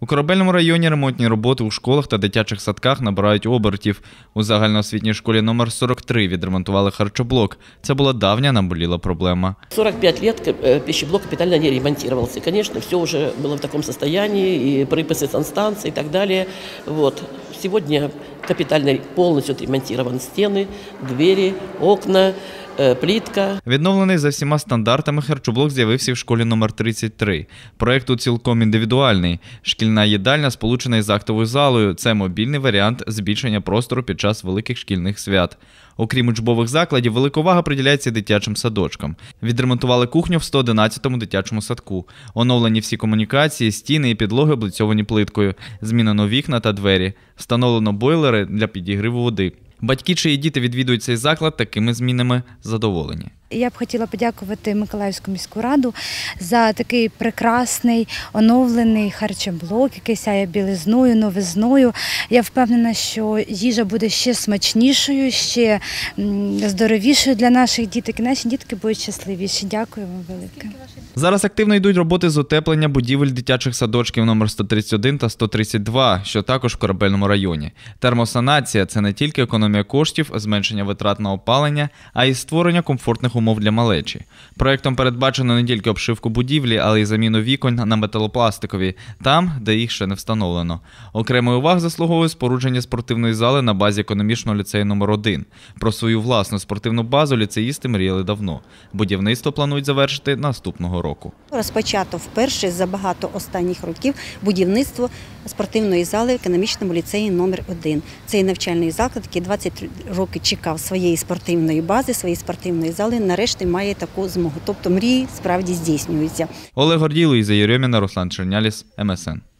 У корабельному районі ремонтні роботи у школах та дитячих садках набирають обертів. У загальноосвітній школі номер 43 відремонтували харчоблок. Це була давня наболіла проблема. 45 лет э, пищеблок капитально не ремонтировался. Конечно, все уже было в таком состоянии, и припасы санстанции и так далее. Вот. Сегодня капитально полностью отремонтированы стены, двери, окна, э, плитка. Відновлений за всіма стандартами харчоблок з'явився в школі номер 33. Проект тут цілком індивідуальний. Шкільна їдальня сполучена із актовою залою. Це мобільний варіант збільшення простору під час великих шкільних свят. Окрім учбових закладів, велика увага приділяється дитячим садочкам. Відремонтували кухню в 111-му дитячому садку. Оновлені всі комунікації, стіни і підлоги облицьовані плиткою. Змінено вікна та двері. Встановлено бойлери для підігріву води. Батьки, чиї діти відвідують цей заклад, такими змінами задоволені. Я б хотіла подякувати Миколаївську міську раду за такий прекрасний оновлений харчоблок, який сяє білизною, новизною. Я впевнена, що їжа буде ще смачнішою, ще здоровішою для наших діток. І наші дітки будуть щасливіші. Дякую вам велике. Зараз активно йдуть роботи з утеплення будівель дитячих садочків номер 131 та 132, що також в корабельному районі. Термосанація це не тільки економія коштів, зменшення витрат на опалення, а й створення комфортних умов для малечі. Проектом передбачено не тільки обшивку будівлі, але й заміну вікон на металопластикові, там, де їх ще не встановлено. Окремої уваги заслуговує спорудження спортивної зали на базі економічного ліцею номер 1 Про свою власну спортивну базу ліцеїсти мріяли давно. Будівництво планують завершити наступного року. Розпочато вперше за багато останніх років будівництво спортивної зали в економічному ліцеї номер 1 Цей навчальний заклад, який 20 років чекав своєї спортивної бази, своєї спортивної зали, нарешті має таку змогу. Тобто мрії справді здійснюються. Олег Гордій, Луїза Єрьоміна, Руслан Черняліс, МСН.